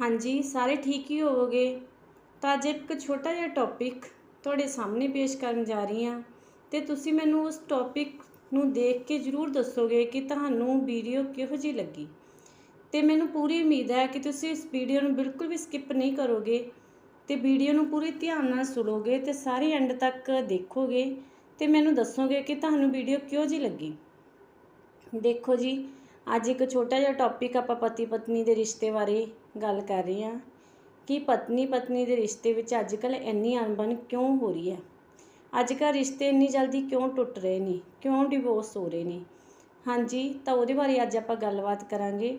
ਹਾਂਜੀ, ਸਾਰੇ ਠੀਕ ਹੀ ਹੋਵੋਗੇ? ਤਾਂ ਅੱਜ ਇੱਕ ਛੋਟਾ ਜਿਹਾ ਟੌਪਿਕ ਤੁਹਾਡੇ ਸਾਹਮਣੇ ਪੇਸ਼ ਕਰਨ ਜਾ ਰਹੀ ਹਾਂ ਤੇ ਤੁਸੀਂ ਮੈਨੂੰ ਉਸ ਟੌਪਿਕ ਨੂੰ ਦੇਖ ਕੇ ਜ਼ਰੂਰ ਦੱਸੋਗੇ ਕਿ ਤੁਹਾਨੂੰ ਵੀਡੀਓ ਕਿਹੋ ਜਿਹੀ ਲੱਗੀ। ਤੇ ਮੈਨੂੰ ਪੂਰੀ ਉਮੀਦ ਹੈ ਕਿ ਤੁਸੀਂ ਇਸ ਵੀਡੀਓ ਨੂੰ ਬਿਲਕੁਲ ਵੀ ਸਕਿਪ ਨਹੀਂ ਕਰੋਗੇ ਤੇ ਵੀਡੀਓ ਨੂੰ ਪੂਰੀ ਧਿਆਨ ਨਾਲ ਸੁਣੋਗੇ ਤੇ ਸਾਰੇ ਐਂਡ ਤੱਕ ਦੇਖੋਗੇ ਤੇ ਮੈਨੂੰ ਦੱਸੋਗੇ ਕਿ ਤੁਹਾਨੂੰ ਵੀਡੀਓ ਕਿਹੋ ਜਿਹੀ ਲੱਗੀ। ਦੇਖੋ ਜੀ, ਅੱਜ ਇੱਕ ਛੋਟਾ ਜਿਹਾ ਟੌਪਿਕ ਆਪਾਂ ਪਤੀ ਪਤਨੀ ਦੇ ਰਿਸ਼ਤੇ ਬਾਰੇ ਗੱਲ ਕਰ ਰਹੇ ਹਾਂ ਕਿ ਪਤਨੀ ਪਤਨੀ ਦੇ ਰਿਸ਼ਤੇ ਵਿੱਚ ਅੱਜ ਕੱਲ੍ਹ ਇੰਨੀ ਅਣਬਣ ਕਿਉਂ ਹੋ ਰਹੀ ਹੈ? ਅੱਜ ਕੱਲ੍ਹ ਰਿਸ਼ਤੇ ਇੰਨੀ ਜਲਦੀ ਕਿਉਂ ਟੁੱਟ ਰਹੇ ਨੇ? ਕਿਉਂ ਡਿਵੋਰਸ ਹੋ ਰਹੇ ਨੇ? ਹਾਂਜੀ, ਤਾਂ ਉਹਦੇ ਬਾਰੇ ਅੱਜ ਆਪਾਂ ਗੱਲਬਾਤ ਕਰਾਂਗੇ।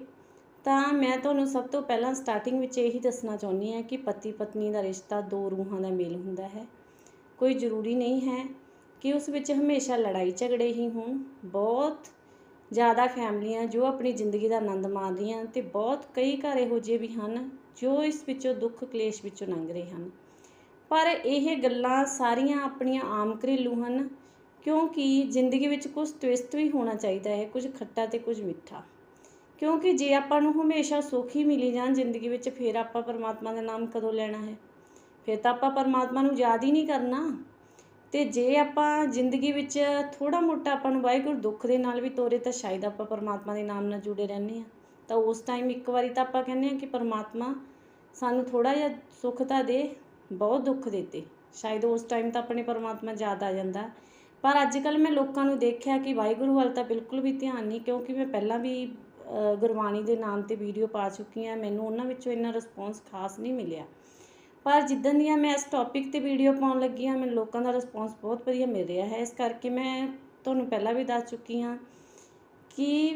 ਤਾਂ ਮੈਂ ਤੁਹਾਨੂੰ ਸਭ ਤੋਂ ਪਹਿਲਾਂ ਸਟਾਰਟਿੰਗ ਵਿੱਚ ਇਹੀ ਦੱਸਣਾ ਚਾਹੁੰਦੀ ਹਾਂ ਕਿ ਪਤੀ ਪਤਨੀ ਦਾ ਰਿਸ਼ਤਾ ਦੋ ਰੂਹਾਂ ਦਾ ਮੇਲ ਹੁੰਦਾ ਹੈ। ਕੋਈ ਜ਼ਰੂਰੀ ਨਹੀਂ ਹੈ ਕਿ ਉਸ ਵਿੱਚ ਹਮੇਸ਼ਾ ਲੜਾਈ ਝਗੜੇ ਹੀ ਹੋਣ। ਬਹੁਤ ਜ਼ਿਆਦਾ ਫੈਮਲੀਆਂ ਜੋ ਆਪਣੀ ਜ਼ਿੰਦਗੀ ਦਾ ਆਨੰਦ ਮਾਣ ਰਹੀਆਂ ਅਤੇ ਬਹੁਤ ਕਈ ਘਰ ਇਹੋ ਜਿਹੇ ਵੀ ਹਨ ਜੋ ਇਸ ਵਿੱਚੋਂ ਦੁੱਖ ਕਲੇਸ਼ ਵਿੱਚੋਂ ਲੰਘ ਰਹੇ ਹਨ। ਪਰ ਇਹ ਗੱਲਾਂ ਸਾਰੀਆਂ ਆਪਣੀਆਂ ਆਮ ਘਰੇਲੂ ਹਨ, ਕਿਉਂਕਿ ਜ਼ਿੰਦਗੀ ਵਿੱਚ ਕੁਝ ਟਵਿਸਟ ਵੀ ਹੋਣਾ ਚਾਹੀਦਾ ਹੈ, ਕੁਝ ਖੱਟਾ ਤੇ ਕੁਝ ਮਿੱਠਾ। ਕਿਉਂਕਿ ਜੇ ਆਪਾਂ ਨੂੰ ਹਮੇਸ਼ਾ ਸੁੱਖ ਹੀ ਮਿਲੀ ਜਾਣ ਜ਼ਿੰਦਗੀ ਵਿੱਚ, ਫਿਰ ਆਪਾਂ ਪਰਮਾਤਮਾ ਦਾ ਨਾਮ ਕਦੋਂ ਲੈਣਾ ਹੈ? ਫਿਰ ਤਾਂ ਆਪਾਂ ਪਰਮਾਤਮਾ ਨੂੰ ਯਾਦ ਹੀ ਨਹੀਂ ਕਰਨਾ। ਤੇ ਜੇ ਆਪਾਂ ਜ਼ਿੰਦਗੀ ਵਿੱਚ ਥੋੜਾ ਮੋਟਾ ਆਪਾਂ ਨੂੰ ਵਾਹਿਗੁਰੂ ਦੁੱਖ ਦੇ ਨਾਲ ਵੀ ਤੋਰੇ ਤਾਂ ਸ਼ਾਇਦ ਆਪਾਂ ਪਰਮਾਤਮਾ ਦੇ ਨਾਮ ਨਾਲ ਜੁੜੇ ਰਹਿੰਦੇ ਆ ਤਾਂ ਉਸ ਟਾਈਮ ਇੱਕ ਵਾਰੀ ਤਾਂ ਆਪਾਂ ਕਹਿੰਦੇ ਆ ਕਿ ਪਰਮਾਤਮਾ ਸਾਨੂੰ ਥੋੜਾ ਜਿਹਾ ਸੁੱਖ ਤਾਂ ਦੇ, ਬਹੁਤ ਦੁੱਖ ਦਿੱਤੇ। ਸ਼ਾਇਦ ਉਸ ਟਾਈਮ ਤਾਂ ਆਪਣੇ ਪਰਮਾਤਮਾ ਯਾਦ ਆ ਜਾਂਦਾ। ਪਰ ਅੱਜ ਕੱਲ ਮੈਂ ਲੋਕਾਂ ਨੂੰ ਦੇਖਿਆ ਕਿ ਵਾਹਿਗੁਰੂ ਵੱਲ ਤਾਂ ਬਿਲਕੁਲ ਵੀ ਧਿਆਨ ਨਹੀਂ, ਕਿਉਂਕਿ ਮੈਂ ਪਹਿਲਾਂ ਵੀ ਗੁਰਬਾਣੀ ਦੇ ਨਾਮ ਤੇ ਵੀਡੀਓ ਪਾ ਚੁੱਕੀ ਹਾਂ। ਮੈਨੂੰ ਉਹਨਾਂ ਵਿੱਚੋਂ ਇੰਨਾ ਰਿਸਪੌਂਸ ਖਾਸ ਨਹੀਂ ਮਿਲਿਆ। ਪਰ ਜਿੱਦਣ ਦੀਆਂ ਮੈਂ ਇਸ ਟੌਪਿਕ ਤੇ ਵੀਡੀਓ ਪਾਉਣ ਲੱਗੀ ਹਾਂ, ਮੈਨੂੰ ਲੋਕਾਂ ਦਾ ਰਿਸਪੌਂਸ ਬਹੁਤ ਵਧੀਆ ਮਿਲ ਰਿਹਾ ਹੈ। ਇਸ ਕਰਕੇ ਮੈਂ ਤੁਹਾਨੂੰ ਪਹਿਲਾਂ ਵੀ ਦੱਸ ਚੁੱਕੀ ਹਾਂ ਕਿ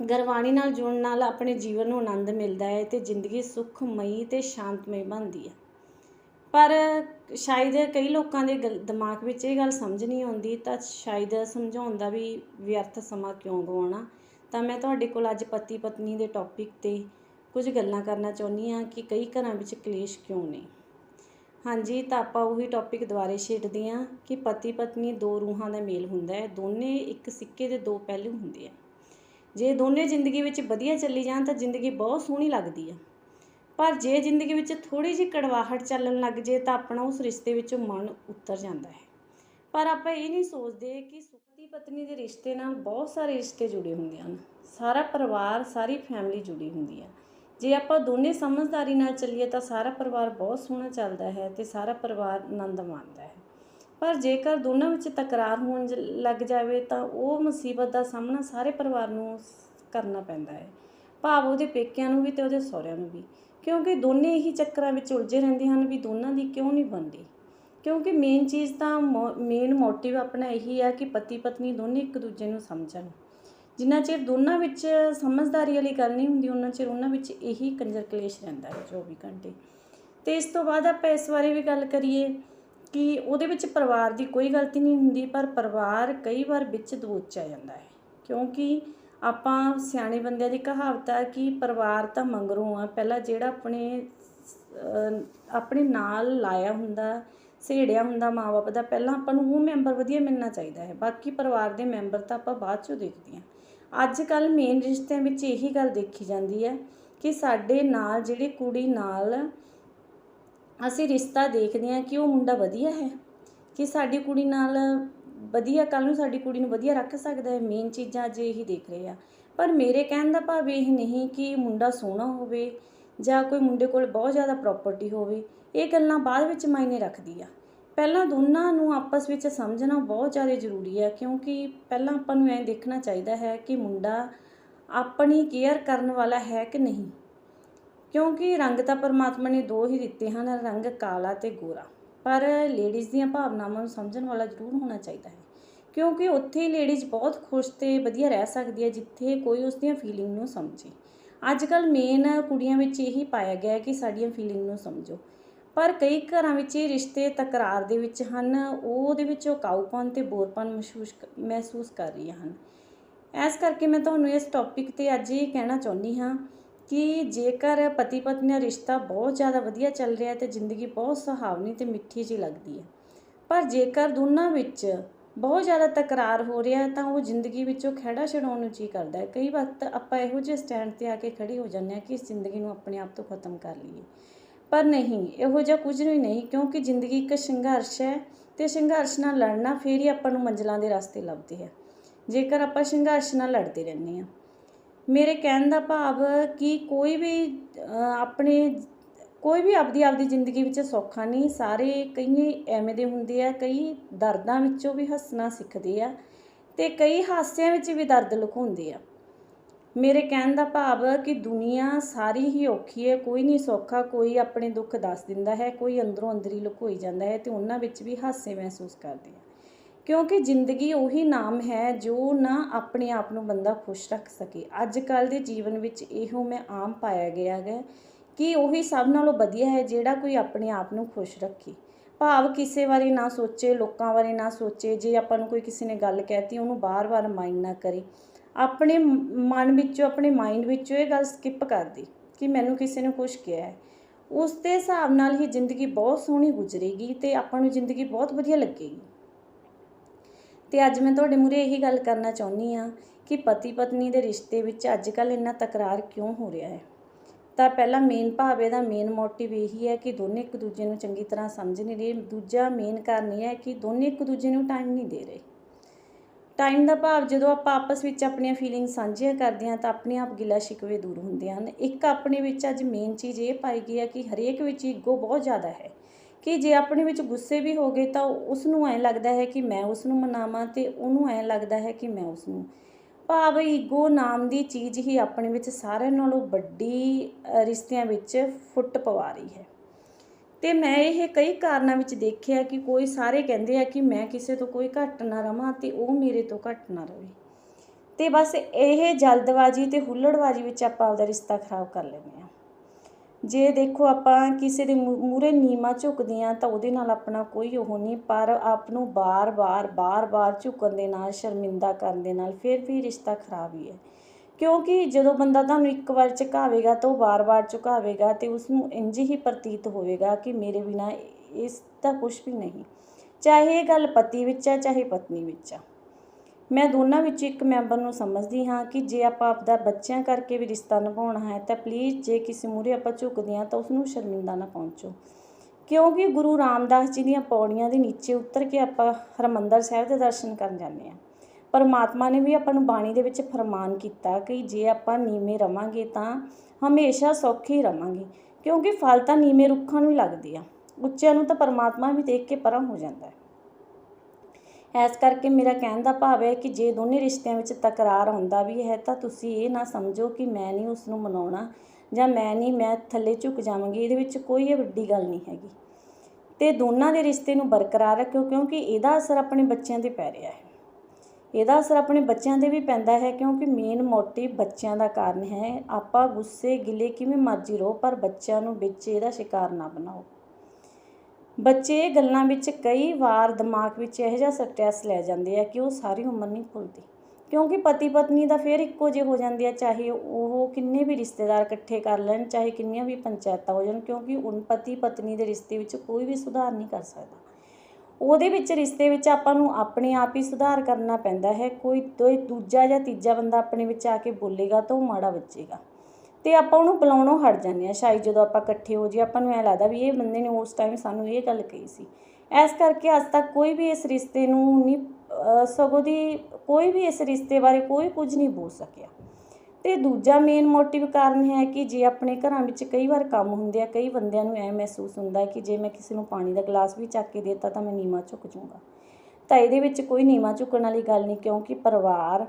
ਗੁਰਬਾਣੀ ਨਾਲ ਜੁੜਨ ਨਾਲ ਆਪਣੇ ਜੀਵਨ ਨੂੰ ਆਨੰਦ ਮਿਲਦਾ ਹੈ ਤੇ ਜ਼ਿੰਦਗੀ ਸੁਖਮਈ ਤੇ ਸ਼ਾਂਤਮਈ ਬਣਦੀ ਹੈ। ਪਰ ਸ਼ਾਇਦ ਕਈ ਲੋਕਾਂ ਦੇ ਗਲ- ਦਿਮਾਗ ਵਿੱਚ ਇਹ ਗੱਲ ਸਮਝ ਨਹੀਂ ਆਉਂਦੀ, ਤਾਂ ਸ਼ਾਇਦ ਸਮਝਾਉਣ ਦਾ ਵੀ ਵਿਅਰਥ ਸਮਾਂ ਕਿਉਂ ਗਵਾਉਣਾ? ਤਾਂ ਮੈਂ ਤੁਹਾਡੇ ਕੋਲ ਅੱਜ ਪਤੀ ਪਤਨੀ ਦੇ ਟੌਪਿਕ ਤੇ ਕੁਝ ਗੱਲਾਂ ਕਰਨਾ ਚਾਹੁੰਦੀ ਹਾਂ ਕਿ ਕਈ ਘਰਾਂ ਵਿੱਚ ਕਲੇਸ਼ ਕਿਉਂ ਨੇ। ਹਾਂਜੀ, ਤਾਂ ਆਪਾਂ ਉਹੀ ਟੌਪਿਕ ਦੁਬਾਰੇ ਛੇੜਦੇ ਹਾਂ ਕਿ ਪਤੀ ਪਤਨੀ ਦੋ ਰੂਹਾਂ ਦਾ ਮੇਲ ਹੁੰਦਾ ਹੈ। ਦੋਨੇ ਇੱਕ ਸਿੱਕੇ ਦੇ ਦੋ ਪਹਿਲੂ ਹੁੰਦੇ ਆ। ਜੇ ਦੋਨੇ ਜ਼ਿੰਦਗੀ ਵਿੱਚ ਵਧੀਆ ਚੱਲੀ ਜਾਣ ਤਾਂ ਜ਼ਿੰਦਗੀ ਬਹੁਤ ਸੋਹਣੀ ਲੱਗਦੀ ਆ। ਪਰ ਜੇ ਜ਼ਿੰਦਗੀ ਵਿੱਚ ਥੋੜੀ ਜਿਹੀ ਕੜਵਾਹਟ ਚੱਲਣ ਲੱਗ ਜੇ ਤਾਂ ਆਪਣਾ ਉਸ ਰਿਸ਼ਤੇ ਵਿੱਚੋਂ ਮਨ ਉਤਰ ਜਾਂਦਾ ਹੈ। ਪਰ ਆਪਾਂ ਇਹ ਨਹੀਂ ਸੋਚਦੇ ਕਿ ਸੁਪਤੀ ਪਤਨੀ ਦੇ ਰਿਸ਼ਤੇ ਨਾਲ ਬਹੁਤ ਸਾਰੇ ਰਿਸ਼ਤੇ ਜੁੜੇ ਹੁੰਦੇ ਹਨ। ਸਾਰਾ ਪਰਿਵਾਰ, ਸਾਰੀ ਫੈਮਿਲੀ ਜੁੜੀ ਹੁੰਦੀ ਹੈ ਜੇ ਆਪਾਂ ਦੋਨੇ ਸਮਝਦਾਰੀ ਨਾਲ ਚੱਲੀਏ ਤਾਂ ਸਾਰਾ ਪਰਿਵਾਰ ਬਹੁਤ ਸੋਹਣਾ ਚੱਲਦਾ ਹੈ ਤੇ ਸਾਰਾ ਪਰਿਵਾਰ ਆਨੰਦ ਮਾਣਦਾ ਹੈ। ਪਰ ਜੇਕਰ ਦੋਨਾਂ ਵਿੱਚ ਤਕਰਾਰ ਹੋਣ ਜ- ਲੱਗ ਜਾਵੇ ਤਾਂ ਉਹ ਮੁਸੀਬਤ ਦਾ ਸਾਹਮਣਾ ਸਾਰੇ ਪਰਿਵਾਰ ਨੂੰ ਕਰਨਾ ਪੈਂਦਾ ਹੈ। ਭਾਵ ਉਹਦੇ ਪੇਕਿਆਂ ਨੂੰ ਵੀ ਤੇ ਉਹਦੇ ਸਹੁਰਿਆਂ ਨੂੰ ਵੀ। ਕਿਉਂਕਿ ਦੋਨੇ ਹੀ ਚੱਕਰਾਂ ਵਿੱਚ ਉਲਝੇ ਰਹਿੰਦੇ ਹਨ ਵੀ ਦੋਨਾਂ ਦੀ ਕਿਉਂ ਨਹੀਂ ਬਣਦੀ। ਕਿਉਂਕਿ ਮੇਨ ਚੀਜ਼ ਤਾਂ ਮੇਨ ਮੋਟਿਵ ਆਪਣਾ ਇਹੀ ਹੈ ਕਿ ਪਤੀ ਪਤਨੀ ਦੋਨੇ ਇੱਕ ਦੂਜੇ ਨੂੰ ਸਮਝਣ। ਜਿੰਨਾ ਚਿਰ ਦੋਨਾਂ ਵਿੱਚ ਸਮਝਦਾਰੀ ਵਾਲੀ ਗੱਲ ਨਹੀਂ ਹੁੰਦੀ ਉਹਨਾਂ ਚਿਰ ਉਹਨਾਂ ਵਿੱਚ ਇਹੀ ਕੰਜਰ ਕਲੇਸ਼ ਰਹਿੰਦਾ ਹੈ 24 ਘੰਟੇ। ਤੇ ਇਸ ਤੋਂ ਬਾਅਦ ਆਪਾਂ ਇਸ ਬਾਰੇ ਵੀ ਗੱਲ ਕਰੀਏ ਕਿ ਉਹਦੇ ਵਿੱਚ ਪਰਿਵਾਰ ਦੀ ਕੋਈ ਗਲਤੀ ਨਹੀਂ ਹੁੰਦੀ, ਪਰ ਪਰਿਵਾਰ ਕਈ ਵਾਰ ਵਿੱਚ ਦਬੋਚਿਆ ਜਾਂਦਾ ਹੈ। ਕਿਉਂਕਿ ਆਪਾਂ ਸਿਆਣੇ ਬੰਦਿਆਂ ਦੀ ਕਹਾਵਤ ਆ ਕਿ ਪਰਿਵਾਰ ਤਾਂ ਮੰਗਰੋਂ ਆ, ਪਹਿਲਾਂ ਜਿਹੜਾ ਆਪਣੇ ਆਪਣੇ ਨਾਲ ਲਾਇਆ ਹੁੰਦਾ, ਸਹੇੜਿਆ ਹੁੰਦਾ ਮਾਪੇ ਦਾ, ਪਹਿਲਾਂ ਆਪਾਂ ਨੂੰ ਉਹ ਮੈਂਬਰ ਵਧੀਆ ਮਿਲਣਾ ਚਾਹੀਦਾ ਹੈ। ਬਾਕੀ ਪਰਿਵਾਰ ਦੇ ਮੈਂਬਰ ਤਾਂ ਆਪਾਂ ਬਾਅਦ ਚੋਂ ਦੇਖਦੇ ਹਾਂ। ਅੱਜ ਕੱਲ ਮੇਨ ਰਿਸ਼ਤਿਆਂ ਵਿੱਚ ਇਹੀ ਗੱਲ ਦੇਖੀ ਜਾਂਦੀ ਹੈ ਕਿ ਸਾਡੇ ਨਾਲ ਜਿਹੜੀ ਕੁੜੀ ਨਾਲ ਅਸੀਂ ਰਿਸ਼ਤਾ ਦੇਖਦੇ ਹਾਂ ਕਿ ਉਹ ਮੁੰਡਾ ਵਧੀਆ ਹੈ, ਕਿ ਸਾਡੀ ਕੁੜੀ ਨਾਲ ਵਧੀਆ ਕੱਲ ਨੂੰ ਸਾਡੀ ਕੁੜੀ ਨੂੰ ਵਧੀਆ ਰੱਖ ਸਕਦਾ ਹੈ ਮੇਨ ਚੀਜ਼ਾਂ ਅੱਜ ਇਹੀ ਦੇਖ ਰਹੇ ਆ। ਪਰ ਮੇਰੇ ਕਹਿਣ ਦਾ ਭਾਵ ਇਹ ਨਹੀਂ ਕਿ ਮੁੰਡਾ ਸੋਹਣਾ ਹੋਵੇ ਜਾਂ ਕੋਈ ਮੁੰਡੇ ਕੋਲ ਬਹੁਤ ਜ਼ਿਆਦਾ ਪ੍ਰਾਪਰਟੀ ਹੋਵੇ, ਇਹ ਗੱਲਾਂ ਬਾਅਦ ਵਿੱਚ ਮਾਇਨੇ ਰੱਖਦੀ ਆ। ਪਹਿਲਾਂ ਦੋਨਾਂ ਨੂੰ ਆਪਸ ਵਿੱਚ ਸਮਝਣਾ ਬਹੁਤ ਜ਼ਿਆਦਾ ਜ਼ਰੂਰੀ ਹੈ, ਕਿਉਂਕਿ ਪਹਿਲਾਂ ਆਪਾਂ ਨੂੰ ਐਂ ਦੇਖਣਾ ਚਾਹੀਦਾ ਹੈ ਕਿ ਮੁੰਡਾ ਆਪਣੀ ਕੇਅਰ ਕਰਨ ਵਾਲਾ ਹੈ ਕਿ ਨਹੀਂ। ਕਿਉਂਕਿ ਰੰਗ ਤਾਂ ਪਰਮਾਤਮਾ ਨੇ ਦੋ ਹੀ ਦਿੱਤੇ ਹਨ, ਰੰਗ ਕਾਲਾ ਤੇ ਗੋਰਾ। ਪਰ ਲੇਡੀਜ਼ ਦੀਆਂ ਭਾਵਨਾਵਾਂ ਨੂੰ ਸਮਝਣ ਵਾਲਾ ਜ਼ਰੂਰ ਹੋਣਾ ਚਾਹੀਦਾ ਹੈ, ਕਿਉਂਕਿ ਉੱਥੇ ਹੀ ਲੇਡੀਜ਼ ਬਹੁਤ ਖੁਸ਼ ਤੇ ਵਧੀਆ ਰਹਿ ਸਕਦੀ ਹੈ, ਜਿੱਥੇ ਕੋਈ ਉਸ ਦੀਆਂ ਫੀਲਿੰਗ ਨੂੰ ਸਮਝੇ। ਅੱਜ ਕੱਲ ਮੇਨ ਕੁੜੀਆਂ ਵਿੱਚ ਇਹੀ ਪਾਇਆ ਗਿਆ ਹੈ ਕਿ ਸਾਡੀਆਂ ਫੀਲਿੰਗ ਨੂੰ ਸਮਝੋ। ਪਰ ਕਈ ਘਰਾਂ ਵਿੱਚ ਇਹ ਰਿਸ਼ਤੇ ਤਕਰਾਰ ਦੇ ਵਿੱਚ ਹਨ, ਉਹਦੇ ਵਿੱਚ ਉਹ ਕਾਊਪਨ ਤੇ ਬੋਰਪਨ ਮਹਿਸੂਸ ਮਹਿਸੂਸ ਕਰ ਰਹੀਆਂ ਹਨ। ਇਸ ਕਰਕੇ ਮੈਂ ਤੁਹਾਨੂੰ ਇਸ ਟੌਪਿਕ ਤੇ ਅੱਜ ਇਹ ਕਹਿਣਾ ਚਾਹੁੰਦੀ ਹਾਂ ਕਿ ਜੇਕਰ ਪਤੀ ਪਤਨੀ ਦਾ ਰਿਸ਼ਤਾ ਬਹੁਤ ਜ਼ਿਆਦਾ ਵਧੀਆ ਚੱਲ ਰਿਹਾ ਹੈ ਤੇ ਜ਼ਿੰਦਗੀ ਬਹੁਤ ਸੁਹਾਵਣੀ ਤੇ ਮਿੱਠੀ ਜਿਹੀ ਲੱਗਦੀ ਹੈ। ਪਰ ਜੇਕਰ ਦੋਨਾਂ ਵਿੱਚ ਬਹੁਤ ਜ਼ਿਆਦਾ ਤਕਰਾਰ ਹੋ ਰਿਹਾ ਹੈ ਤਾਂ ਉਹ ਜ਼ਿੰਦਗੀ ਵਿੱਚੋਂ ਖਹਿੜਾ ਛਡਾਉਣ ਨੂੰ ਜੀ ਕਰਦਾ ਹੈ। ਕਈ ਵਕਤ ਆਪਾਂ ਇਹੋ ਜਿਹੇ ਸਟੈਂਡ ਤੇ ਆ ਕੇ ਖੜੇ ਹੋ ਜਾਂਦੇ ਹਾਂ ਕਿ ਇਸ ਜ਼ਿੰਦਗੀ ਨੂੰ ਆਪਣੇ ਆਪ ਤੋਂ ਖਤਮ ਕਰ ਲਈਏ। ਪਰ ਨਹੀਂ, ਇਹੋ ਜਿਹਾ ਕੁਝ ਵੀ ਨਹੀਂ, ਕਿਉਂਕਿ ਜ਼ਿੰਦਗੀ ਇੱਕ ਸੰਘਰਸ਼ ਹੈ ਤੇ ਸੰਘਰਸ਼ ਨਾਲ ਲੜਨਾ ਫੇਰ ਹੀ ਆਪਾਂ ਨੂੰ ਮੰਜ਼ਲਾਂ ਦੇ ਰਸਤੇ ਲੱਭਦੇ ਆ ਜੇਕਰ ਆਪਾਂ ਸੰਘਰਸ਼ ਨਾਲ ਲੜਦੇ ਰਹਿੰਦੇ ਹਾਂ। ਮੇਰੇ ਕਹਿਣ ਦਾ ਭਾਵ ਕਿ ਕੋਈ ਵੀ ਆਪਣੇ, ਕੋਈ ਵੀ ਆਪਦੀ ਆਪਦੀ ਜ਼ਿੰਦਗੀ ਵਿੱਚ ਸੌਖਾ ਨਹੀਂ, ਸਾਰੇ ਕਈ ਐਵੇਂ ਦੇ ਹੁੰਦੇ ਆ, ਕਈ ਦਰਦਾਂ ਵਿੱਚੋਂ ਵੀ ਹੱਸਣਾ ਸਿੱਖਦੇ ਆ ਤੇ ਕਈ ਹਾਸਿਆਂ ਵਿੱਚ ਵੀ ਦਰਦ ਲੁਕਾਉਂਦੇ ਆ। ਮੇਰੇ ਕਹਿਣ ਦਾ ਭਾਵ ਕਿ ਦੁਨੀਆ ਸਾਰੀ ਹੀ ਔਖੀ ਹੈ, ਕੋਈ ਨਹੀਂ ਸੌਖਾ, ਕੋਈ ਆਪਣੇ ਦੁੱਖ ਦੱਸ ਦਿੰਦਾ ਹੈ, ਕੋਈ ਅੰਦਰੋਂ ਅੰਦਰੀ ਲੁਕੋਈ ਜਾਂਦਾ ਹੈ ਤੇ ਉਹਨਾਂ ਵਿੱਚ ਵੀ ਹਾਸੇ ਮਹਿਸੂਸ ਕਰਦੇ ਆ। ਕਿਉਂਕਿ ਜ਼ਿੰਦਗੀ ਉਹੀ ਨਾਮ ਹੈ ਜੋ ਨਾ ਆਪਣੇ ਆਪ ਨੂੰ ਬੰਦਾ ਖੁਸ਼ ਰੱਖ ਸਕੇ। ਅੱਜ ਕੱਲ ਦੇ ਜੀਵਨ ਵਿੱਚ ਇਹੋ ਮੈਂ ਆਮ ਪਾਇਆ ਗਿਆ ਹੈ ਕਿ ਉਹੀ ਸਭ ਨਾਲੋਂ ਵਧੀਆ ਹੈ ਜਿਹੜਾ ਕੋਈ ਆਪਣੇ ਆਪ ਨੂੰ ਖੁਸ਼ ਰੱਖੇ। ਭਾਵ ਕਿਸੇ ਬਾਰੇ ਨਾ ਸੋਚੇ, ਲੋਕਾਂ ਬਾਰੇ ਨਾ ਸੋਚੇ, ਜੇ ਆਪਾਂ ਨੂੰ ਕੋਈ ਕਿਸੇ ਨੇ ਗੱਲ ਕਹਿਤੀ, ਉਹਨੂੰ ਬਾਰ-ਬਾਰ ਮਾਈਂਡ ਨਾ ਕਰੇ। ਆਪਣੇ ਮਨ ਵਿੱਚੋਂ, ਆਪਣੇ ਮਾਈਂਡ ਵਿੱਚੋਂ ਇਹ ਗੱਲ ਸਕਿਪ ਕਰਦੀ ਕਿ ਮੈਨੂੰ ਕਿਸੇ ਨੇ ਕੁਝ ਕਿਹਾ ਹੈ। ਉਸ ਦੇ ਹਿਸਾਬ ਨਾਲ ਹੀ ਜ਼ਿੰਦਗੀ ਬਹੁਤ ਸੋਹਣੀ ਗੁਜ਼ਰੇਗੀ ਤੇ ਆਪਾਂ ਨੂੰ ਜ਼ਿੰਦਗੀ ਬਹੁਤ ਵਧੀਆ ਲੱਗੇਗੀ। ਤੇ ਅੱਜ ਮੈਂ ਤੁਹਾਡੇ ਮੂਹਰੇ ਇਹੀ ਗੱਲ ਕਰਨਾ ਚਾਹੁੰਦੀ ਆ ਕਿ ਪਤੀ ਪਤਨੀ ਦੇ ਰਿਸ਼ਤੇ ਵਿੱਚ ਅੱਜ ਕੱਲ੍ਹ ਇੰਨਾ ਤਕਰਾਰ ਕਿਉਂ ਹੋ ਰਿਹਾ ਹੈ? ਤਾਂ ਪਹਿਲਾ ਮੇਨ ਭਾਵ ਇਹਦਾ ਮੇਨ ਮੋਟਿਵ ਇਹੀ ਹੈ ਕਿ ਦੋਨੇ ਇੱਕ ਦੂਜੇ ਨੂੰ ਚੰਗੀ ਤਰ੍ਹਾਂ ਸਮਝ ਨਹੀਂ ਰਹੇ। ਦੂਜਾ ਮੇਨ ਕਾਰਨ ਇਹ ਹੈ ਕਿ ਦੋਨੇ ਇੱਕ ਦੂਜੇ ਨੂੰ ਟਾਈਮ ਨਹੀਂ ਦੇ ਰਹੇ। ਟਾਈਮ ਦਾ ਭਾਵ ਜਦੋਂ ਆਪਾਂ ਆਪਸ ਵਿੱਚ ਆਪਣੀਆਂ ਫੀਲਿੰਗਸ ਸਾਂਝੀਆਂ ਕਰਦੇ ਹਾਂ ਤਾਂ ਆਪਣੇ ਆਪ ਗਿਲਾ ਸ਼ਿਕਵੇ ਦੂਰ ਹੁੰਦੇ ਹਨ। ਇੱਕ ਆਪਣੇ ਵਿੱਚ ਅੱਜ ਮੇਨ ਚੀਜ਼ ਇਹ ਪਾਈ ਗਈ ਹੈ ਕਿ ਹਰੇਕ ਵਿੱਚ ਈਗੋ ਬਹੁਤ ਜ਼ਿਆਦਾ ਹੈ। ਕਿ ਜੇ ਆਪਣੇ ਵਿੱਚ ਗੁੱਸੇ ਵੀ ਹੋ ਗਏ ਤਾਂ ਉਸ ਨੂੰ ਐਂ ਲੱਗਦਾ ਹੈ ਕਿ ਮੈਂ ਉਸ ਨੂੰ ਮਨਾਵਾਂ ਤੇ ਉਹਨੂੰ ਐਂ ਲੱਗਦਾ ਹੈ ਕਿ ਮੈਂ ਉਸ ਨੂੰ ਭਾਵ ਈਗੋ ਨਾਮ ਦੀ ਚੀਜ਼ ਹੀ ਆਪਣੇ ਵਿੱਚ ਸਾਰਿਆਂ ਨਾਲੋਂ ਵੱਡੀ ਰਿਸ਼ਤਿਆਂ ਵਿੱਚ ਫੁੱਟ ਪਵਾ ਰਹੀ ਹੈ। ਤੇ ਮੈਂ ਇਹ ਕਈ ਕਾਰਨਾਂ ਵਿੱਚ ਦੇਖਿਆ ਕਿ ਕੋਈ ਸਾਰੇ ਕਹਿੰਦੇ ਆ ਕਿ ਮੈਂ ਕਿਸੇ ਤੋਂ ਕੋਈ ਘੱਟ ਨਾ ਰਵਾਂ ਤੇ ਉਹ ਮੇਰੇ ਤੋਂ ਘੱਟ ਨਾ ਰਵੇ। ਤੇ ਬਸ ਇਹ ਜਲਦਬਾਜ਼ੀ ਤੇ ਹੁੱਲੜਬਾਜ਼ੀ ਵਿੱਚ ਆਪਾਂ ਆਪਦਾ ਰਿਸ਼ਤਾ ਖਰਾਬ ਕਰ ਲੈਂਦੇ ਆ ਜੇ ਦੇਖੋ ਆਪਾਂ ਕਿਸੇ ਦੇ ਮੂਰੇ ਨੀਮਾ ਝੁਕਦੇ ਆ ਤਾਂ ਉਹਦੇ ਨਾਲ ਆਪਣਾ ਕੋਈ ਉਹ ਨਹੀਂ, ਪਰ ਆਪ ਨੂੰ ਬਾਰ-ਬਾਰ ਬਾਰ-ਬਾਰ ਝੁਕਣ ਦੇ ਨਾਲ, ਸ਼ਰਮਿੰਦਾ ਕਰਨ ਦੇ ਨਾਲ ਫਿਰ ਵੀ ਰਿਸ਼ਤਾ ਖਰਾਬ ਹੀ ਹੈ। ਕਿਉਂਕਿ ਜਦੋਂ ਬੰਦਾ ਤੁਹਾਨੂੰ ਇੱਕ ਵਾਰ ਝੁਕਾਵੇਗਾ ਤਾਂ ਉਹ ਵਾਰ ਵਾਰ ਝੁਕਾਵੇਗਾ ਤੇ ਉਸ ਨੂੰ ਇੰਜ ਹੀ ਪ੍ਰਤੀਤ ਹੋਵੇਗਾ ਕਿ ਮੇਰੇ ਬਿਨਾ ਇਸ ਦਾ ਕੁਝ ਵੀ ਨਹੀਂ। ਚਾਹੇ ਇਹ ਗੱਲ ਪਤੀ ਵਿੱਚ ਹੈ ਚਾਹੇ ਪਤਨੀ ਵਿੱਚ ਹੈ ਮੈਂ ਦੋਨਾਂ ਵਿੱਚ ਇੱਕ ਮੈਂਬਰ ਨੂੰ ਸਮਝਦੀ ਹਾਂ ਕਿ ਜੇ ਆਪਾਂ ਆਪਦਾ ਬੱਚਿਆਂ ਕਰਕੇ ਵੀ ਰਿਸ਼ਤਾ ਨਿਭਾਉਣਾ ਹੈ ਤਾਂ ਪਲੀਜ਼ ਜੇ ਕਿਸੇ ਮੂਹਰੇ ਆਪਾਂ ਝੁਕਦੇ ਹਾਂ ਤਾਂ ਉਸ ਨੂੰ ਸ਼ਰਮਿੰਦਾ ਨਾ ਪਹੁੰਚੋ। ਕਿਉਂਕਿ ਗੁਰੂ ਰਾਮਦਾਸ ਜੀ ਦੀਆਂ ਪੌੜੀਆਂ ਦੇ ਨੀਚੇ ਉਤਰ ਕੇ ਆਪਾਂ ਹਰਮੰਦਰ ਸਾਹਿਬ ਦੇ ਦਰਸ਼ਨ ਕਰਨ ਜਾਂਦੇ ਹਾਂ। ਪਰਮਾਤਮਾ ਨੇ ਵੀ ਆਪਾਂ ਨੂੰ ਬਾਣੀ ਦੇ ਵਿੱਚ ਫਰਮਾਨ ਕੀਤਾ ਕਿ ਜੇ ਆਪਾਂ ਨੀਵੇਂ ਰਵਾਂਗੇ ਤਾਂ ਹਮੇਸ਼ਾ ਸੌਖੇ ਰਵਾਂਗੇ, ਕਿਉਂਕਿ ਫਲ ਤਾਂ ਨੀਵੇਂ ਰੁੱਖਾਂ ਨੂੰ ਹੀ ਲੱਗਦੇ ਆ, ਉੱਚਿਆਂ ਨੂੰ ਤਾਂ ਪਰਮਾਤਮਾ ਵੀ ਦੇਖ ਕੇ ਪਰਾਂ ਹੋ ਜਾਂਦਾ ਹੈ। ਇਸ ਕਰਕੇ ਮੇਰਾ ਕਹਿਣ ਦਾ ਭਾਵ ਹੈ ਕਿ ਜੇ ਦੋਨੇ ਰਿਸ਼ਤਿਆਂ ਵਿੱਚ ਤਕਰਾਰ ਆਉਂਦਾ ਵੀ ਹੈ ਤਾਂ ਤੁਸੀਂ ਇਹ ਨਾ ਸਮਝੋ ਕਿ ਮੈਂ ਨਹੀਂ ਉਸ ਨੂੰ ਮਨਾਉਣਾ ਜਾਂ ਮੈਂ ਨਹੀਂ, ਮੈਂ ਥੱਲੇ ਝੁਕ ਜਾਵਾਂਗੀ, ਇਹਦੇ ਵਿੱਚ ਕੋਈ ਇਹ ਵੱਡੀ ਗੱਲ ਨਹੀਂ ਹੈਗੀ। ਤੇ ਦੋਨਾਂ ਦੇ ਰਿਸ਼ਤੇ ਨੂੰ ਬਰਕਰਾਰ ਰੱਖਿਓ ਕਿਉਂਕਿ ਇਹਦਾ ਅਸਰ ਆਪਣੇ ਬੱਚਿਆਂ ਤੇ ਪੈ ਰਿਹਾ ਹੈ। ਇਹਦਾ ਅਸਰ ਆਪਣੇ ਬੱਚਿਆਂ ਤੇ ਵੀ ਪੈਂਦਾ ਹੈ ਕਿਉਂਕਿ ਮੇਨ ਮੋਟਿਵ ਬੱਚਿਆਂ ਦਾ ਕਾਰਨ ਹੈ। ਆਪਾਂ ਗੁੱਸੇ, ਗਿਲੇ ਕਿਵੇਂ ਮਰਜ਼ੀ ਰਹੋ, ਪਰ ਬੱਚਿਆਂ ਨੂੰ ਵਿੱਚ ਇਹਦਾ ਸ਼ਿਕਾਰ ਨਾ ਬਣਾਓ। ਬੱਚੇ ਇਹ ਗੱਲਾਂ ਵਿੱਚ ਕਈ ਵਾਰ ਦਿਮਾਗ ਵਿੱਚ ਇਹੋ ਜਿਹਾ ਸਟ੍ਰੈਸ ਲੈ ਜਾਂਦੇ ਆ ਕਿ ਉਹ ਸਾਰੀ ਉਮਰ ਨਹੀਂ ਭੁੱਲਦੇ। ਕਿਉਂਕਿ ਪਤੀ ਪਤਨੀ ਦਾ ਫੇਰ ਇੱਕੋ ਜਿਹੇ ਹੋ ਜਾਂਦੇ ਆ, ਚਾਹੇ ਉਹ ਕਿੰਨੇ ਵੀ ਰਿਸ਼ਤੇਦਾਰ ਇਕੱਠੇ ਕਰ ਲੈਣ, ਚਾਹੇ ਕਿੰਨੀਆਂ ਵੀ ਪੰਚਾਇਤਾਂ ਹੋ ਜਾਣ, ਕਿਉਂਕਿ ਉਨ ਪਤੀ ਪਤਨੀ ਦੇ ਰਿਸ਼ਤੇ ਵਿੱਚ ਕੋਈ ਵੀ ਸੁਧਾਰ ਨਹੀਂ ਕਰ ਸਕਦਾ। ਉਹਦੇ ਵਿੱਚ ਰਿਸ਼ਤੇ ਵਿੱਚ ਆਪਾਂ ਨੂੰ ਆਪਣੇ ਆਪ ਹੀ ਸੁਧਾਰ ਕਰਨਾ ਪੈਂਦਾ ਹੈ। ਕੋਈ ਦੂਜਾ ਜਾਂ ਤੀਜਾ ਬੰਦਾ ਆਪਣੇ ਵਿੱਚ ਆ ਕੇ ਬੋਲੇਗਾ ਤਾਂ ਉਹ ਮਾੜਾ ਵੱਜੇਗਾ। ਤੇ ਆਪਾਂ ਉਹਨੂੰ ਬੁਲਾਉਣੋਂ ਹਟ ਜਾਂਦੇ ਆ ਸ਼ਾਇਦ ਜਦੋਂ ਆਪਾਂ ਇਕੱਠੇ ਹੋ ਜੀ ਆਪਾਂ ਨੂੰ ਐ ਲੱਗਦਾ ਵੀ ਇਹ ਬੰਦੇ ਨੇ ਉਸ ਟਾਈਮ ਸਾਨੂੰ ਇਹ ਗੱਲ ਕਹੀ ਸੀ। ਇਸ ਕਰਕੇ ਅੱਜ ਤੱਕ ਕੋਈ ਵੀ ਇਸ ਰਿਸ਼ਤੇ ਨੂੰ ਨਹੀਂ ਸਗੋਂ ਦੀ ਕੋਈ ਵੀ ਇਸ ਰਿਸ਼ਤੇ ਬਾਰੇ ਕੋਈ ਕੁਝ ਨਹੀਂ ਬੋਲ ਸਕਿਆ। ਤੇ ਦੂਜਾ ਮੇਨ ਮੋਟਿਵ ਕਾਰਨ ਹੈ ਕਿ ਜੇ ਆਪਣੇ ਘਰਾਂ ਵਿੱਚ ਕਈ ਵਾਰ ਕੰਮ ਹੁੰਦੇ ਆ, ਕਈ ਬੰਦਿਆਂ ਨੂੰ ਐ ਮਹਿਸੂਸ ਹੁੰਦਾ ਕਿ ਜੇ ਮੈਂ ਕਿਸੇ ਨੂੰ ਪਾਣੀ ਦਾ ਗਲਾਸ ਵੀ ਚੱਕ ਕੇ ਦੇਤਾ ਤਾਂ ਮੈਂ ਨੀਵਾਂ ਝੁਕ ਜਾਊਂਗਾ। ਤਾਂ ਇਹਦੇ ਵਿੱਚ ਕੋਈ ਨੀਵਾਂ ਝੁਕਣ ਵਾਲੀ ਗੱਲ ਨਹੀਂ, ਕਿਉਂਕਿ ਪਰਿਵਾਰ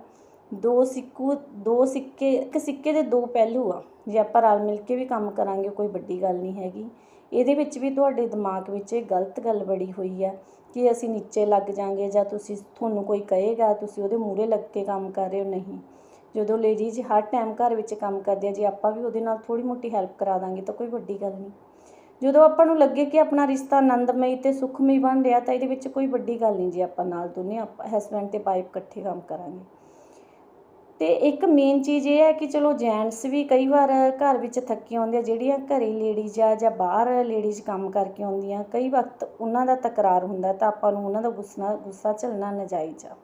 ਦੋ ਸਿੱਕੂ, ਦੋ ਸਿੱਕੇ, ਇੱਕ ਸਿੱਕੇ ਦੇ ਦੋ ਪਹਿਲੂ ਆ। ਜੇ ਆਪਾਂ ਰਲ ਮਿਲ ਕੇ ਵੀ ਕੰਮ ਕਰਾਂਗੇ ਕੋਈ ਵੱਡੀ ਗੱਲ ਨਹੀਂ ਹੈਗੀ। ਇਹਦੇ ਵਿੱਚ ਵੀ ਤੁਹਾਡੇ ਦਿਮਾਗ ਵਿੱਚ ਇਹ ਗਲਤ ਗੱਲ ਬੜੀ ਹੋਈ ਆ ਕਿ ਅਸੀਂ ਨੀਚੇ ਲੱਗ ਜਾਾਂਗੇ ਜਾਂ ਤੁਸੀਂ, ਤੁਹਾਨੂੰ ਕੋਈ ਕਹੇਗਾ, ਤੁਸੀਂ ਉਹਦੇ ਮੂਹਰੇ ਲੱਗ ਕੇ ਕੰਮ ਕਰ ਰਹੇ ਹੋ, ਨਹੀਂ। ਜਦੋਂ ਲੇਡੀਜ਼ ਹਰ ਟਾਈਮ ਘਰ ਵਿੱਚ ਕੰਮ ਕਰਦੇ ਆ, ਜੇ ਆਪਾਂ ਵੀ ਉਹਦੇ ਨਾਲ ਥੋੜੀ ਮੋਟੀ ਹੈਲਪ ਕਰਾ ਦਾਂਗੇ ਤਾਂ ਕੋਈ ਵੱਡੀ ਗੱਲ ਨਹੀਂ। ਜਦੋਂ ਆਪਾਂ ਨੂੰ ਲੱਗੇ ਕਿ ਆਪਣਾ ਰਿਸ਼ਤਾ ਆਨੰਦਮਈ ਤੇ ਸੁਖਮਈ ਬਣ ਰਿਹਾ ਤਾਂ ਇਹਦੇ ਵਿੱਚ ਕੋਈ ਵੱਡੀ ਗੱਲ ਨਹੀਂ ਜੇ ਆਪਾਂ ਨਾਲ ਦੋਨੇ ਹਸਬੈਂਡ ਤੇ ਵਾਈਫ ਇਕੱਠੇ ਕੰਮ ਕਰਾਂਗੇ। ਤੇ ਇੱਕ ਮੇਨ ਚੀਜ਼ ਇਹ ਹੈ ਕਿ ਚਲੋ ਜੈਂਟਸ ਵੀ ਕਈ ਵਾਰ ਘਰ ਵਿੱਚ ਥੱਕੇ ਆਉਂਦੇ ਆ, ਜਿਹੜੀਆਂ ਘਰੇ ਲੇਡੀਜ਼ ਆ ਜਾਂ ਬਾਹਰ ਲੇਡੀਜ਼ ਕੰਮ ਕਰਕੇ ਆਉਂਦੀਆਂ, ਕਈ ਵਕਤ ਉਹਨਾਂ ਦਾ ਤਕਰਾਰ ਹੁੰਦਾ ਤਾਂ ਆਪਾਂ ਨੂੰ ਉਹਨਾਂ ਦਾ ਗੁੱਸਾ ਗੁੱਸਾ ਝੱਲਣਾ ਨਜਾਇਜ਼ ਆ।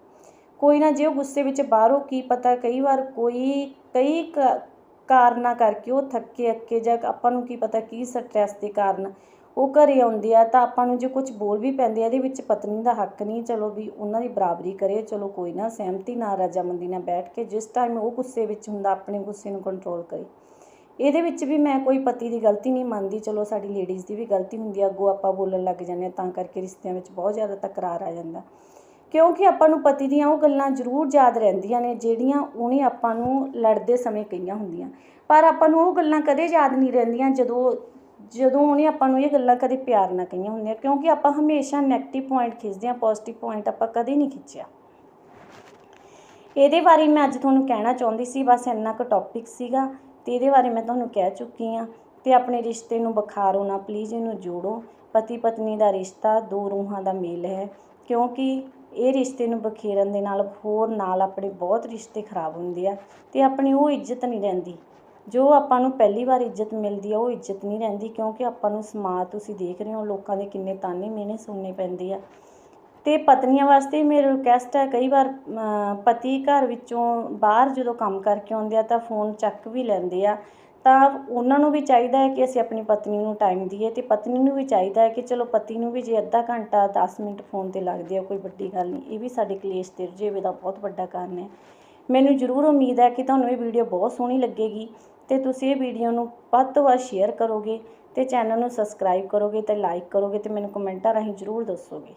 ਕੋਈ ਨਾ ਜੇ ਉਹ ਗੁੱਸੇ ਵਿੱਚ ਬਾਹਰੋਂ, ਕੀ ਪਤਾ ਕਈ ਵਾਰ ਕੋਈ, ਕਈ ਕ- ਕਾਰਨਾਂ ਕਰਕੇ ਉਹ ਥੱਕੇ ਅੱਕੇ ਜਾਂ ਆਪਾਂ ਨੂੰ ਕੀ ਪਤਾ ਕੀ ਸਟ੍ਰੈਸ ਦੇ ਕਾਰਨ ਉਹ ਘਰੇ ਆਉਂਦੇ ਆ, ਤਾਂ ਆਪਾਂ ਨੂੰ ਜੇ ਕੁਝ ਬੋਲ ਵੀ ਪੈਂਦੇ ਆ, ਇਹਦੇ ਵਿੱਚ ਪਤਨੀ ਦਾ ਹੱਕ ਨਹੀਂ, ਚਲੋ ਵੀ ਉਹਨਾਂ ਦੀ ਬਰਾਬਰੀ ਕਰੇ, ਚਲੋ ਕੋਈ ਨਾ ਸਹਿਮਤੀ ਨਾਲ ਰਜਾਮੰਦੀ ਨਾਲ ਬੈਠ ਕੇ ਜਿਸ ਟਾਈਮ ਉਹ ਗੁੱਸੇ ਵਿੱਚ ਹੁੰਦਾ, ਆਪਣੇ ਗੁੱਸੇ ਨੂੰ ਕੰਟਰੋਲ ਕਰੇ। ਇਹਦੇ ਵਿੱਚ ਵੀ ਮੈਂ ਕੋਈ ਪਤੀ ਦੀ ਗਲਤੀ ਨਹੀਂ ਮੰਨਦੀ, ਚਲੋ ਸਾਡੀ ਲੇਡੀਜ਼ ਦੀ ਵੀ ਗਲਤੀ ਹੁੰਦੀ ਆ, ਅੱਗੋਂ ਆਪਾਂ ਬੋਲਣ ਲੱਗ ਜਾਂਦੇ ਹਾਂ ਤਾਂ ਕਰਕੇ ਰਿਸ਼ਤਿਆਂ ਵਿੱਚ ਬਹੁਤ ਜ਼ਿਆਦਾ ਤਕਰਾਰ ਆ ਜਾਂਦਾ। ਕਿਉਂਕਿ ਆਪਾਂ ਨੂੰ ਪਤੀ ਦੀਆਂ ਉਹ ਗੱਲਾਂ ਜ਼ਰੂਰ ਯਾਦ ਰਹਿੰਦੀਆਂ ਨੇ, ਜਿਹੜੀਆਂ ਉਹਨੇ ਆਪਾਂ ਨੂੰ ਲੜਦੇ ਸਮੇਂ ਕਹੀਆਂ ਹੁੰਦੀਆਂ। ਪਰ ਆਪਾਂ ਨੂੰ ਉਹ ਗੱਲਾਂ ਕਦੇ ਯਾਦ ਨਹੀਂ ਰਹਿੰਦੀਆਂ ਜਦੋਂ ਜਦੋਂ ਉਹਨੇ ਆਪਾਂ ਨੂੰ ਇਹ ਗੱਲਾਂ ਕਦੇ ਪਿਆਰ ਨਾਲ ਕਹੀਆਂ ਹੁੰਦੀਆਂ। ਕਿਉਂਕਿ ਆਪਾਂ ਹਮੇਸ਼ਾ ਨੈਗੇਟਿਵ ਪੁਆਇੰਟ ਖਿੱਚਦੇ ਹਾਂ ਪੋਜ਼ਿਟਿਵ ਪੁਆਇੰਟ ਆਪਾਂ ਕਦੇ ਨਹੀਂ ਖਿੱਚਿਆ। ਇਹਦੇ ਬਾਰੇ ਮੈਂ ਅੱਜ ਤੁਹਾਨੂੰ ਕਹਿਣਾ ਚਾਹੁੰਦੀ ਸੀ, ਬਸ ਇੰਨਾ ਕੁ ਟੌਪਿਕ ਸੀਗਾ ਤੇ ਇਹਦੇ ਬਾਰੇ ਮੈਂ ਤੁਹਾਨੂੰ ਕਹਿ ਚੁੱਕੀ ਹਾਂ। ਤੇ ਆਪਣੇ ਰਿਸ਼ਤੇ ਨੂੰ ਬਖਾਰੋ ਨਾ ਪਲੀਜ਼ ਇਹਨੂੰ ਜੋੜੋ। ਪਤੀ ਪਤਨੀ ਦਾ ਰਿਸ਼ਤਾ, ਦੋ ਰੂਹਾਂ ਦਾ ਮੇਲ ਹੈ। ਕਿਉਂਕਿ ਇਹ ਰਿਸ਼ਤੇ ਨੂੰ ਬਖੇਰਨ ਦੇ ਨਾਲ ਹੋਰ ਨਾਲ ਆਪਣੇ ਬਹੁਤ ਰਿਸ਼ਤੇ ਖਰਾਬ ਹੁੰਦੇ ਆ ਅਤੇ ਆਪਣੀ ਉਹ ਇੱਜ਼ਤ ਨਹੀਂ ਰਹਿੰਦੀ। ਜੋ ਆਪਾਂ ਨੂੰ ਪਹਿਲੀ ਵਾਰ ਇੱਜ਼ਤ ਮਿਲਦੀ ਆ, ਉਹ ਇੱਜ਼ਤ ਨਹੀਂ ਰਹਿੰਦੀ ਕਿਉਂਕਿ ਆਪਾਂ ਨੂੰ ਸਮਾਜ ਤੁਸੀਂ ਦੇਖ ਰਹੇ ਹੋ, ਲੋਕਾਂ ਦੇ ਕਿੰਨੇ ਤਾਨੇ ਮਿਹਣੇ ਸੁਣਨੇ ਪੈਂਦੇ ਆ। ਤੇ ਪਤਨੀਆਂ ਵਾਸਤੇ ਮੇਰੀ ਰਿਕੁਐਸਟ ਹੈ ਕਈ ਵਾਰ ਪਤੀ ਘਰ ਵਿੱਚੋਂ ਬਾਹਰ ਜਦੋਂ ਕੰਮ ਕਰਕੇ ਆਉਂਦੇ ਆ ਤਾਂ ਫੋਨ ਚੱਕ ਵੀ ਲੈਂਦੇ ਆ। ਤਾਂ ਉਹਨਾਂ ਨੂੰ ਵੀ ਚਾਹੀਦਾ ਹੈ ਕਿ ਅਸੀਂ ਆਪਣੀ ਪਤਨੀ ਨੂੰ ਟਾਈਮ ਦਈਏ ਅਤੇ ਪਤਨੀ ਨੂੰ ਵੀ ਚਾਹੀਦਾ ਹੈ ਕਿ ਚਲੋ ਪਤੀ ਨੂੰ ਵੀ ਜੇ ਅੱਧਾ ਘੰਟਾ 10 ਮਿੰਟ ਫੋਨ ਤੇ ਲੱਗਦੇ ਆ, ਕੋਈ ਵੱਡੀ ਗੱਲ ਨਹੀਂ, ਇਹ ਵੀ ਸਾਡੇ ਕਲੇਸ਼ ਤੇ ਰੁਝੇਵੇ ਦਾ ਬਹੁਤ ਵੱਡਾ ਕਾਰਨ ਹੈ। ਮੈਨੂੰ ਜ਼ਰੂਰ ਉਮੀਦ ਹੈ ਕਿ ਤੁਹਾਨੂੰ ਇਹ ਵੀਡੀਓ ਬਹੁਤ ਸੋਹਣੀ ਲੱਗੇਗੀ ਅਤੇ ਤੁਸੀਂ ਇਹ ਵੀਡੀਓ ਨੂੰ ਵੱਧ ਤੋਂ ਵੱਧ ਸ਼ੇਅਰ ਕਰੋਗੇ ਅਤੇ ਚੈਨਲ ਨੂੰ ਸਬਸਕ੍ਰਾਈਬ ਕਰੋਗੇ ਅਤੇ ਲਾਈਕ ਕਰੋਗੇ ਅਤੇ ਮੈਨੂੰ ਕਮੈਂਟਾਂ ਰਾਹੀਂ ਜ਼ਰੂਰ ਦੱਸੋਗੇ।